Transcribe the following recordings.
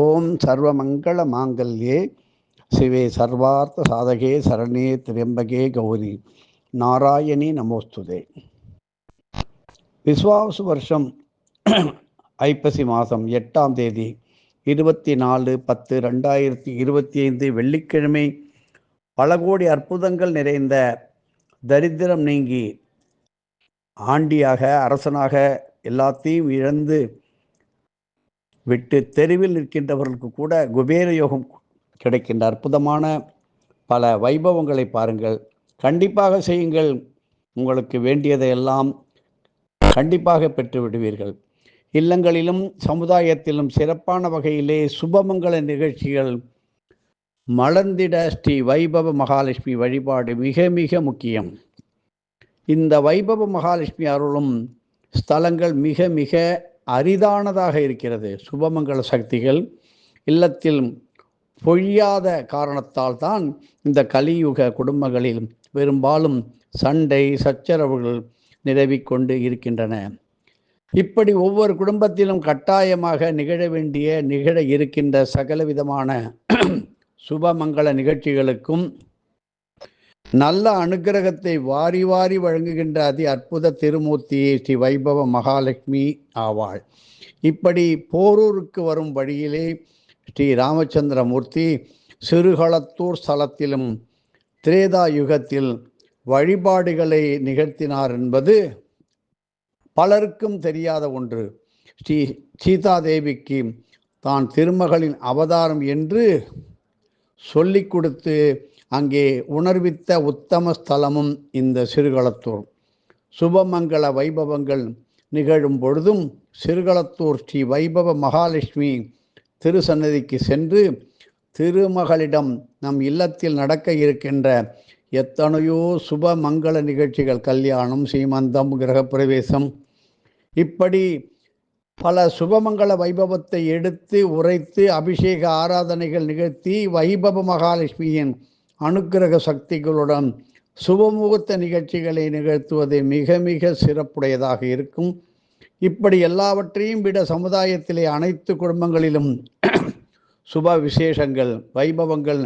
ஓம் சர்வமங்கள மாங்கல்யே. சிவே சர்வார்த்த சாதகே சரணே திரியம்பகே கௌரி. நாராயணி நமோஸ்துதே. விஸ்வாசு வருஷம் ஐப்பசி மாதம் எட்டாம் தேதி இருபத்தி நாலு பத்து ரெண்டாயிரத்தி இருபத்தி ஐந்து வெள்ளிக்கிழமை. பல கோடி அற்புதங்கள் நிறைந்த தரித்திரம் நீங்கி ஆண்டியாக அரசனாக எல்லாத்தையும் இழந்து விட்டு தெருவில் நிற்கின்றவர்களுக்கு கூட குபேர யோகம் கிடைக்கின்ற அற்புதமான பல வைபவங்களை பாருங்கள். கண்டிப்பாக செய்யுங்கள். உங்களுக்கு வேண்டியதையெல்லாம் கண்டிப்பாக பெற்று விடுவீர்கள். இல்லங்களிலும் சமுதாயத்திலும் சிறப்பான வகையிலே சுபமங்கள நிகழ்ச்சிகள் மலர்ந்திட ஸ்ரீ வைபவ மகாலட்சுமி வழிபாடு மிக மிக முக்கியம். இந்த வைபவ மகாலட்சுமி அருளும் ஸ்தலங்கள் மிக மிக அரிதானதாக இருக்கிறது. சுபமங்கள சக்திகள் இல்லத்தில் பொழியாத காரணத்தால் தான் இந்த கலியுக குடும்பங்களில் பெரும்பாலும் சண்டை சச்சரவுகள் நிலவிக்கொண்டு இருக்கின்றன. இப்படி ஒவ்வொரு குடும்பத்திலும் கட்டாயமாக நிகழ வேண்டிய நிகழ இருக்கின்ற சகல விதமான சுபமங்கள நிகழ்ச்சிகளுக்கும் நல்ல அனுகிரகத்தை வாரி வாரி வழங்குகின்ற அதி அற்புத திருமூர்த்தியே ஸ்ரீ வைபவ மகாலட்சுமி ஆவாள். இப்படி போரூருக்கு வரும் வழியிலே ஸ்ரீ ராமச்சந்திரமூர்த்தி சிறுகளத்தூர் ஸ்தலத்திலும் திரேதா யுகத்தில் வழிபாடுகளை நிகழ்த்தினார் என்பது பலருக்கும் தெரியாத ஒன்று. ஸ்ரீ சீதாதேவிக்கு தான் திருமகளின் அவதாரம் என்று சொல்லிக் கொடுத்து அங்கே உணர்வித்த உத்தம ஸ்தலமும் இந்த சிறுகளத்தூர். சுபமங்கள வைபவங்கள் நிகழும் பொழுதும் சிறுகளத்தூர் ஸ்ரீ வைபவ மகாலட்சுமி திருசன்னதிக்கு சென்று திருமகளிடம் நம் இல்லத்தில் நடக்க இருக்கின்ற எத்தனையோ சுப மங்கள நிகழ்ச்சிகள் கல்யாணம் சீமந்தம் கிரகப்பிரவேசம். இப்படி பல சுபமங்கள வைபவத்தை எடுத்து உரைத்து அபிஷேக ஆராதனைகள் நிகழ்த்தி வைபவ மகாலட்சுமியின் அனுக்கிரக சக்திகளுடன் சுபமுகூர்த்த நிகழ்ச்சிகளை நிகழ்த்துவது மிக மிக சிறப்புடையதாக இருக்கும். இப்படி எல்லாவற்றையும் விட சமுதாயத்திலே அனைத்து குடும்பங்களிலும் சுப விசேஷங்கள் வைபவங்கள்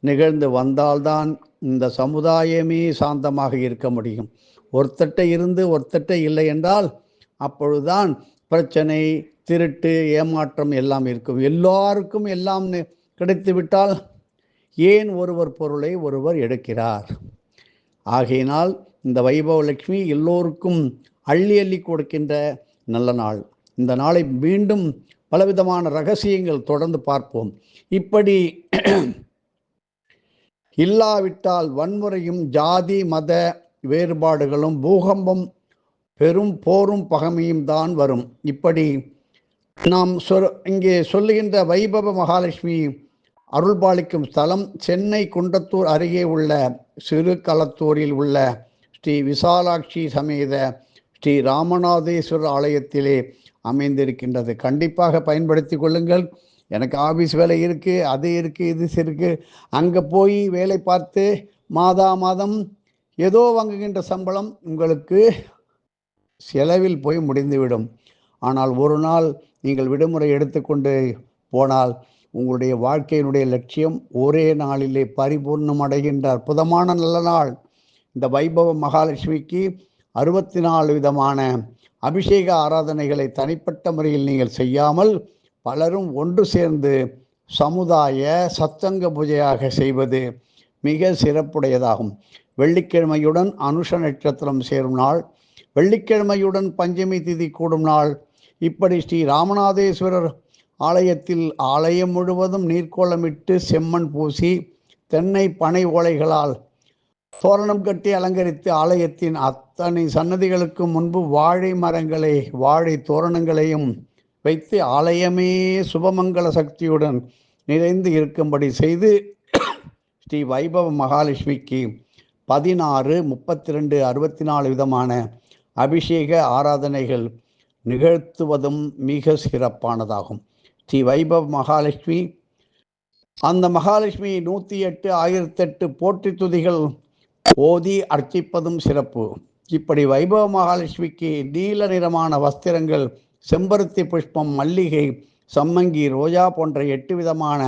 நிகழ்ந்து வந்தால்தான் இந்த சமுதாயமே சாந்தமாக இருக்க முடியும். ஒருத்தட்ட இருந்து ஒருத்தட்ட இல்லை என்றால் அப்பொழுதுதான் பிரச்சனை திருட்டு ஏமாற்றம் எல்லாம் இருக்கும். எல்லாருக்கும் எல்லாம் கிடைத்துவிட்டால் ஏன் ஒருவர் பொருளை ஒருவர் எடுக்கிறார்? ஆகையினால் இந்த வைபவலட்சுமி எல்லோருக்கும் அள்ளி அள்ளி கொடுக்கின்ற நல்ல நாள். இந்த நாளை மீண்டும் பலவிதமான ரகசியங்கள் தொடர்ந்து பார்ப்போம். இப்படி இல்லாவிட்டால் வன்முறையும் ஜாதி மத வேறுபாடுகளும் பூகம்பம் பெரும் போரும் பகமையும் தான் வரும். இப்படி நாம் சொ இங்கே சொல்லுகின்ற வைபவ மகாலட்சுமி அருள்பாலிக்கும் ஸ்தலம் சென்னை குண்டத்தூர் அருகே உள்ள சிறு களத்தூரில் உள்ள ஸ்ரீ விசாலாட்சி சமேத ஸ்ரீ ராமநாதேஸ்வரர் ஆலயத்திலே அமைந்திருக்கின்றது. கண்டிப்பாக பயன்படுத்தி கொள்ளுங்கள். எனக்கு ஆஃபீஸ் வேலை இருக்குது அது இருக்குது இது இருக்குது அங்கே போய் வேலை பார்த்து மாதா மாதம் ஏதோ வாங்குகின்ற சம்பளம் உங்களுக்கு செலவில் போய் முடிந்துவிடும். ஆனால் ஒரு நாள் நீங்கள் விடுமுறை எடுத்துக்கொண்டு போனால் உங்களுடைய வாழ்க்கையினுடைய லட்சியம் ஒரே நாளிலே பரிபூர்ணம் அடைகின்ற அற்புதமான நல்ல நாள். இந்த வைபவ மகாலட்சுமிக்கு அறுபத்தி நாலு விதமான அபிஷேக ஆராதனைகளை தனிப்பட்ட முறையில் நீங்கள் செய்யாமல் பலரும் ஒன்று சேர்ந்து சமுதாய சத்தங்க பூஜையாக செய்வது மிக சிறப்புடையதாகும். வெள்ளிக்கிழமையுடன் அனுஷ நட்சத்திரம் சேரும் நாள். வெள்ளிக்கிழமையுடன் பஞ்சமி திதி கூடும் நாள். இப்படி ஸ்ரீ ராமநாதேஸ்வரர் ஆலயத்தில் ஆலயம் முழுவதும் நீர்க்கோளமிட்டு செம்மண் பூசி தென்னை பனை ஓலைகளால் தோரணம் கட்டி அலங்கரித்து ஆலயத்தின் அத்தனை சன்னதிகளுக்கு முன்பு வாழை மரங்களை வாழை தோரணங்களையும் வைத்து ஆலயமே சுபமங்கள சக்தியுடன் நிறைந்து இருக்கும்படி செய்து ஸ்ரீ வைபவ மகாலட்சுமிக்கு பதினாறு முப்பத்தி ரெண்டு அறுபத்தி நாலு விதமான அபிஷேக ஆராதனைகள் நிகழ்த்துவதும் மிக சிறப்பானதாகும். ஸ்ரீ வைபவ மகாலட்சுமி. அந்த மகாலட்சுமி நூற்றி எட்டு ஆயிரத்தெட்டு போற்றி துதிகள் ஓதி அர்ச்சிப்பதும் சிறப்பு. இப்படி வைபவ மகாலட்சுமிக்கு நீல நிறமான வஸ்திரங்கள் செம்பருத்தி புஷ்பம் மல்லிகை சம்மங்கி ரோஜா போன்ற எட்டு விதமான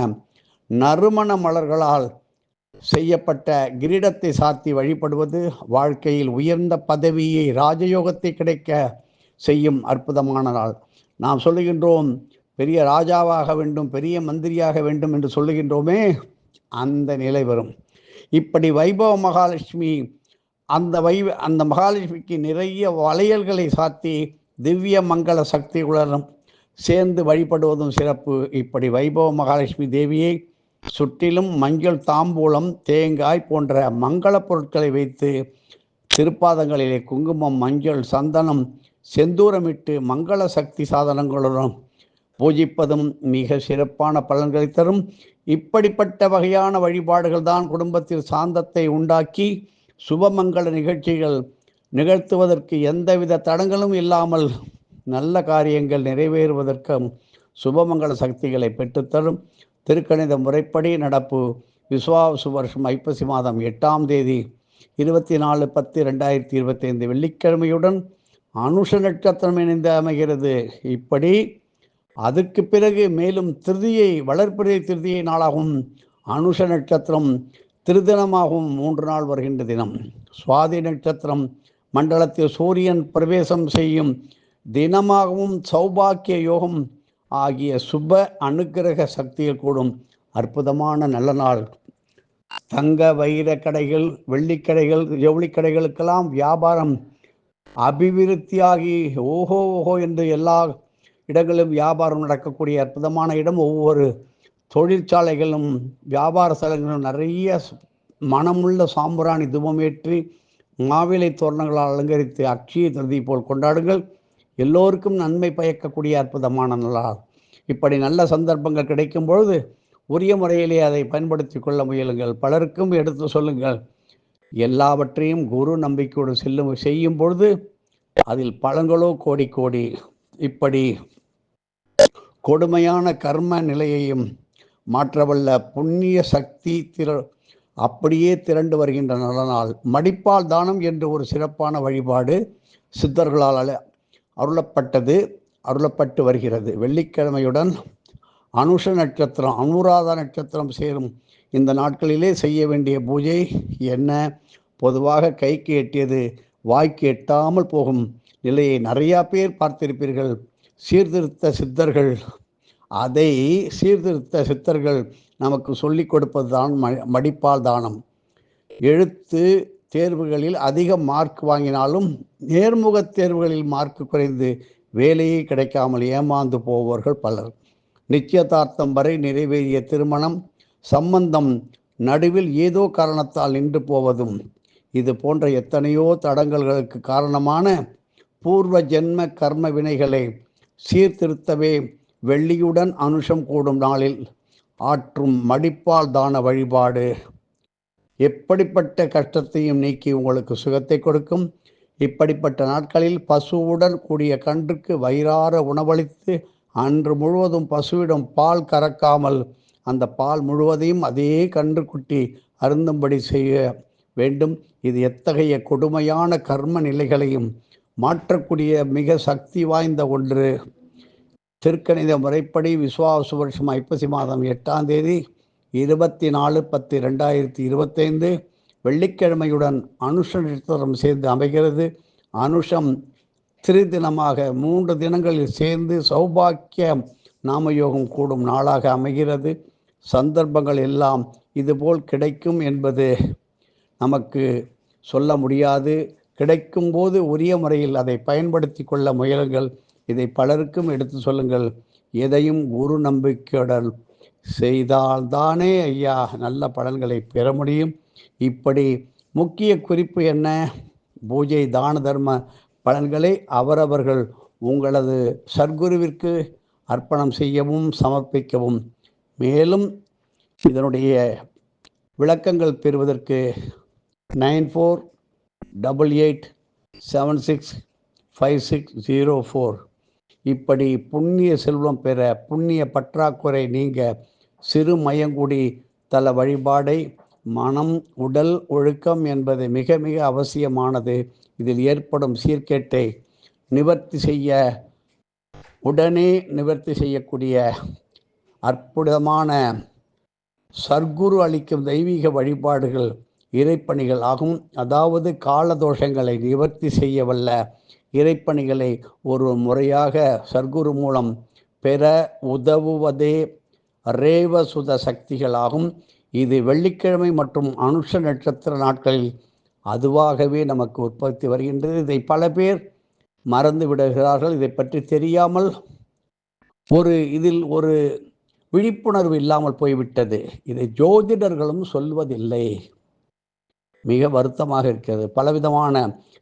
நறுமண மலர்களால் செய்யப்பட்ட கிரீடத்தை சாத்தி வழிபடுவது வாழ்க்கையில் உயர்ந்த பதவியை ராஜயோகத்தை கிடைக்க செய்யும் அற்புதமான நாள். நாம் சொல்லுகின்றோம் பெரிய ராஜாவாக வேண்டும் பெரிய மந்திரியாக வேண்டும் என்று சொல்லுகின்றோமே அந்த நிலை வரும். இப்படி வைபவ மகாலட்சுமி அந்த வை அந்த மகாலட்சுமிக்கு நிறைய வளையல்களை சாத்தி திவ்ய மங்கள சக்திகளுடன் சேர்ந்து வழிபடுவதும் சிறப்பு. இப்படி வைபவ மகாலட்சுமி தேவியை சுற்றிலும் மஞ்சள் தாம்பூலம் தேங்காய் போன்ற மங்கள பொருட்களை வைத்து திருப்பாதங்களிலே குங்குமம் மஞ்சள் சந்தனம் செந்தூரமிட்டு மங்கள சக்தி சாதனங்களுடன் பூஜிப்பதும் மிக சிறப்பான பலன்களை தரும். இப்படிப்பட்ட வகையான வழிபாடுகள் தான் குடும்பத்தில் சாந்தத்தை உண்டாக்கி சுபமங்கள நிகழ்ச்சிகள் நிகழ்த்துவதற்கு எந்தவித தடங்களும் இல்லாமல் நல்ல காரியங்கள் நிறைவேறுவதற்கும் சுபமங்கள சக்திகளை பெற்றுத்தரும் திருக்கணித முறைப்படி நடப்பு விஸ்வாசு வருஷம் ஐப்பசி மாதம் எட்டாம் தேதி இருபத்தி நாலு பத்து ரெண்டாயிரத்தி இருபத்தைந்து வெள்ளிக்கிழமையுடன் அனுஷ நட்சத்திரம் இணைந்து அமைகிறது. இப்படி அதற்கு பிறகு மேலும் திருதியை வளர்ப்பிறை திருதியை நாளாகவும் அனுஷ நட்சத்திரம் திருதினமாகவும் மூன்று நாள் வருகின்ற தினம். சுவாதி நட்சத்திரம் மண்டலத்தில் சூரியன் பிரவேசம் செய்யும் தினமாகவும் சௌபாக்கிய யோகம் ஆகிய சுப அனுக்கிரக சக்தியில் கூடும். அற்புதமான நல்ல நாள். தங்க வைர கடைகள் வெள்ளிக்கடைகள் ஜவுளி கடைகளுக்கெல்லாம் வியாபாரம் அபிவிருத்தியாகி ஓஹோ ஓஹோ என்று எல்லா இடங்களிலும் வியாபாரம் நடக்கக்கூடிய அற்புதமான இடம். ஒவ்வொரு தொழிற்சாலைகளும் வியாபார ஸ்தலங்களும் நிறைய மனமுள்ள சாம்பிராணி தூபமேற்றி மாவிலை தோரணங்களால் அலங்கரித்து அக்ஷய திருதி போல் கொண்டாடுங்கள். எல்லோருக்கும் நன்மை பயக்கக்கூடிய அற்புதமான நாள் இப்படி நல்ல சந்தர்ப்பங்கள் கிடைக்கும் பொழுது உரிய முறையிலே அதை பயன்படுத்தி கொள்ள முயலுங்கள். பலருக்கும் எடுத்து சொல்லுங்கள். எல்லாவற்றையும் குரு நம்பிக்கையோடு செல்லும் செய்யும் பொழுது அதில் பழங்களோ கோடி கோடி. இப்படி கொடுமையான கர்ம நிலையையும் மாற்றவல்ல புண்ணிய சக்தி திர அப்படியே திரண்டு வருகின்ற நலனால் மடிப்பால் தானம் என்று ஒரு சிறப்பான வழிபாடு சித்தர்களால் அல- அருளப்பட்டது அருளப்பட்டு வருகிறது. வெள்ளிக்கிழமையுடன் அனுஷ நட்சத்திரம் அனுராதா நட்சத்திரம் சேரும். இந்த நாட்களிலே செய்ய வேண்டிய பூஜை என்ன? பொதுவாக கைக்கு எட்டியது வாய்க்கு எட்டாமல் போகும் நிலையை நிறையா பேர் பார்த்திருப்பீர்கள். சீர்திருத்த சித்தர்கள் அதை சீர்திருத்த சித்தர்கள் நமக்கு சொல்லிக் கொடுப்பது தான் மடிப்பால் தானம். எழுத்து தேர்வுகளில் அதிக மார்க் வாங்கினாலும் நேர்முக தேர்வுகளில் மார்க் குறைந்து வேலையே கிடைக்காமல் ஏமாந்து போவோர்கள் பலர். நிச்சயதார்த்தம் வரை நிறைவேறிய திருமணம் சம்பந்தம் நடுவில் ஏதோ காரணத்தால் நின்று போவதும் இது போன்ற எத்தனையோ தடங்கல்களுக்கு காரணமான பூர்வ ஜென்ம கர்ம வினைகளை சீர்திருத்தவே வெள்ளியுடன் அனுஷம் கூடும் நாளில் ஆற்றும் மடிப்பால் தான வழிபாடு. எப்படிப்பட்ட கஷ்டத்தையும் நீக்கி உங்களுக்கு சுகத்தை கொடுக்கும். இப்படிப்பட்ட நாட்களில் பசுவுடன் கூடிய கன்றுக்கு வயிறார உணவளித்து அன்று முழுவதும் பசுவிடம் பால் கறக்காமல் அந்த பால் முழுவதையும் அதே கன்றுக்குட்டி அருந்தும்படி செய்ய வேண்டும். இது எத்தகைய கொடுமையான கர்ம நிலைகளையும் மாற்றக்கூடிய மிக சக்தி வாய்ந்த ஒன்று. திருக்கணித முறைப்படி விஸ்வாச வருஷம் ஐப்பசி மாதம் எட்டாம் தேதி இருபத்தி நாலு பத்து ரெண்டாயிரத்தி இருபத்தைந்து வெள்ளிக்கிழமையுடன் அனுஷ நட்சத்திரம் சேர்ந்து அமைகிறது. அனுஷம் திருதினமாக மூன்று தினங்களில் சேர்ந்து சௌபாக்கிய நாமயோகம் கூடும் நாளாக அமைகிறது. சந்தர்ப்பங்கள் எல்லாம் இதுபோல் கிடைக்கும் என்பது நமக்கு சொல்ல முடியாது. கிடைக்கும்போது உரிய முறையில் அதை பயன்படுத்தி கொள்ள முயலுங்கள். இதை பலருக்கும் எடுத்து சொல்லுங்கள். எதையும் குரு நம்பிக்கையுடன் செய்தால்தானே ஐயா நல்ல பலன்களை பெற முடியும். இப்படி முக்கிய குறிப்பு என்ன? பூஜை தான தர்ம பலன்களை அவரவர்கள் உங்களது சர்க்குருவிற்கு அர்ப்பணம் செய்யவும் சமர்ப்பிக்கவும். மேலும் இதனுடைய விளக்கங்கள் பெறுவதற்கு nine four double eight seven six five six zero four இப்படி புண்ணிய செல்வம் பெற புண்ணிய பற்றாக்குறை நீங்க சிறு மயங்குடி தல வழிபாடை மனம் உடல் ஒழுக்கம் என்பது மிக மிக அவசியமானது. இதில் ஏற்படும் சீர்கேட்டை நிவர்த்தி செய்ய உடனே நிவர்த்தி செய்யக்கூடிய அற்புதமான சர்க்குரு அளிக்கும் தெய்வீக வழிபாடுகள் இறைப்பணிகள் ஆகும். அதாவது காலதோஷங்களை நிவர்த்தி செய்ய வல்ல இறைப்பணிகளை ஒரு முறையாக சர்க்குரு மூலம் பெற உதவுவதே ரேவசுத சக்திகளாகும். இது வெள்ளிக்கிழமை மற்றும் அனுஷ நட்சத்திர நாட்களில் அதுவாகவே நமக்கு உற்பத்தி வருகின்றது. இதை பல பேர் மறந்து விடுகிறார்கள். இதை பற்றி தெரியாமல் ஒரு இதில் ஒரு விழிப்புணர்வு இல்லாமல் போய்விட்டது. இதை ஜோதிடர்களும் சொல்வதில்லை. மிக வருத்தமாக இருக்கிறது. பலவிதமான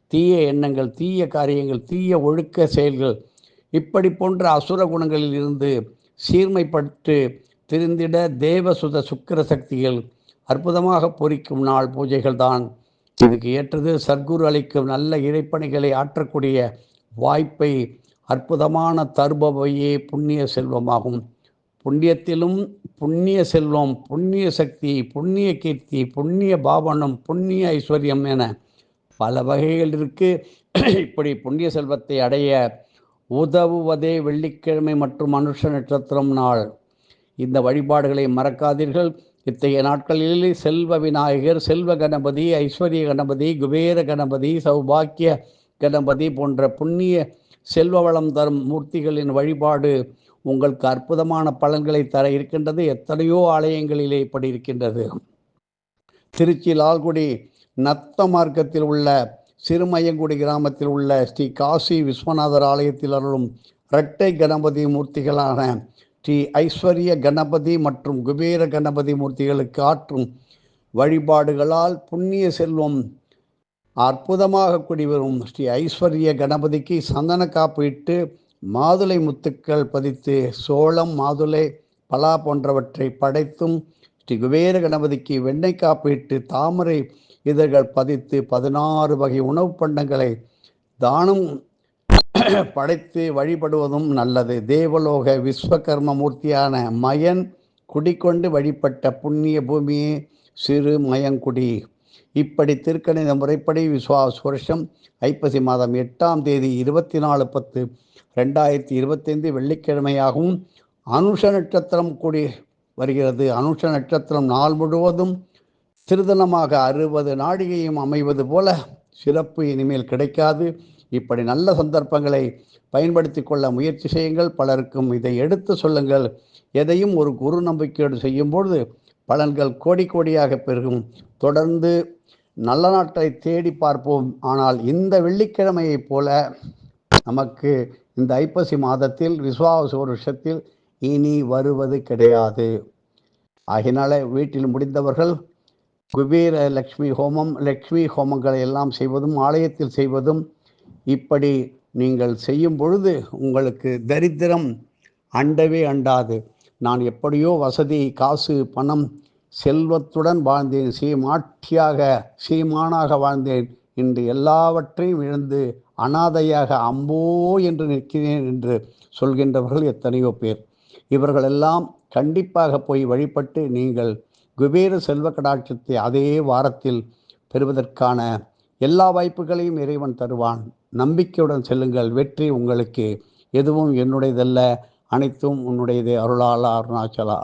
தீய எண்ணங்கள் தீய காரியங்கள் தீய ஒழுக்க செயல்கள் இப்படி போன்ற அசுர குணங்களில் இருந்து சீர்மைப்பட்டு திருந்திட தேவசுத சுக்கிர சக்திகள் அற்புதமாக பொறிக்கும் நாள் பூஜைகள் தான் இதுக்கு ஏற்றது சர்க்குரு அளிக்கும் நல்ல இறைப்பணிகளை ஆற்றக்கூடிய வாய்ப்பை அற்புதமான தருபவையே புண்ணிய செல்வமாகும். புண்ணியத்திலும் புண்ணிய செல்வம் புண்ணிய சக்தி புண்ணிய கீர்த்தி புண்ணிய பாவனம் புண்ணிய ஐஸ்வர்யம் என பல வகைகள் இருக்குது இப்படி புண்ணிய செல்வத்தை அடைய உதவுவதே வெள்ளிக்கிழமை மற்றும் மனுஷ நட்சத்திரம் நாள். இந்த வழிபாடுகளை மறக்காதீர்கள். இத்தகைய நாட்களில் செல்வ விநாயகர் செல்வ கணபதி ஐஸ்வர்ய கணபதி குபேர கணபதி சௌபாக்கிய கணபதி போன்ற புண்ணிய செல்வ வளம் தரும் மூர்த்திகளின் வழிபாடு உங்களுக்கு அற்புதமான பலன்களை தர இருக்கின்றது. எத்தனையோ ஆலயங்களிலே இப்படி இருக்கின்றது. திருச்சி லால்குடி நத்த மார்க்கத்தில் உள்ள சிறுமையங்குடி கிராமத்தில் உள்ள ஸ்ரீ காசி விஸ்வநாதர் ஆலயத்தில் அருளும் இரட்டை கணபதி மூர்த்திகளான ஸ்ரீ ஐஸ்வர்ய கணபதி மற்றும் குபேர கணபதி மூர்த்திகளுக்கு ஆற்றும் வழிபாடுகளால் புண்ணிய செல்வம் அற்புதமாக குடிவரும் ஸ்ரீ ஐஸ்வர்ய கணபதிக்கு சந்தன காப்பிட்டு மாதுளை முத்துக்கள் பதித்து சோளம் மாதுளை பலா போன்றவற்றை படைத்தும் ஸ்ரீ குபேர கணபதிக்கு வெண்ணெய் காப்பிட்டு தாமரை இதழ்கள் பதித்து பதினாறு வகை உணவு பண்டங்களை தானம் படைத்து வழிபடுவதும் நல்லது. தேவலோக விஸ்வகர்ம மூர்த்தியான மயன் குடிக்கொண்டு வழிபட்ட புண்ணிய பூமியே சிறு மயங்குடி. இப்படி திருக்கணித முறைப்படி விஸ்வாஸ் வருஷம் ஐப்பசி மாதம் எட்டாம் தேதி இருபத்தி நாலு பத்து ரெண்டாயிரத்தி இருபத்தைந்து வெள்ளிக்கிழமையாகவும் அனுஷ நட்சத்திரம் கூடி வருகிறது. அனுஷ நட்சத்திரம் நாள் முழுவதும் திருதனமாக அறுபது நாடிகையும் அமைவது போல சிறப்பு இனிமேல் கிடைக்காது. இப்படி நல்ல சந்தர்ப்பங்களை பயன்படுத்தி கொள்ள முயற்சி செய்யுங்கள். பலருக்கும் இதை எடுத்து சொல்லுங்கள். எதையும் ஒரு குரு நம்பிக்கையோடு செய்யும்பொழுது பலன்கள் கோடி கோடியாக பெருகும். தொடர்ந்து நல்ல நாட்டை தேடி பார்ப்போம். ஆனால் இந்த வெள்ளிக்கிழமையைப் போல நமக்கு இந்த ஐப்பசி மாதத்தில் விஸ்வாச வருஷத்தில் இனி வருவது கிடையாது. ஆகினால வீட்டில் முடிந்தவர்கள் குபீர லக்ஷ்மி ஹோமம் லக்ஷ்மி ஹோமங்களை எல்லாம் செய்வதும் ஆலயத்தில் செய்வதும் இப்படி நீங்கள் செய்யும் பொழுது உங்களுக்கு தரித்திரம் அண்டவே அண்டாது. நான் எப்படியோ வசதி காசு பணம் செல்வத்துடன் வாழ்ந்தேன். சீமாட்டியாக சீமானாக வாழ்ந்தேன். இன்று எல்லாவற்றையும் இழந்து அனாதையாக அம்போ என்று நிற்கிறேன் என்று சொல்கின்றவர்கள் எத்தனையோ பேர். இவர்களெல்லாம் கண்டிப்பாக போய் வழிபட்டு நீங்கள் குபேர செல்வ கடாட்சத்தை அதே வாரத்தில் பெறுவதற்கான எல்லா வாய்ப்புகளையும் இறைவன் தருவான். நம்பிக்கையுடன் செல்லுங்கள். வெற்றி உங்களுக்கு எதுவும் என்னுடையதல்ல. அனைத்தும் உன்னுடையதே. அருளாளா அருணாச்சலா.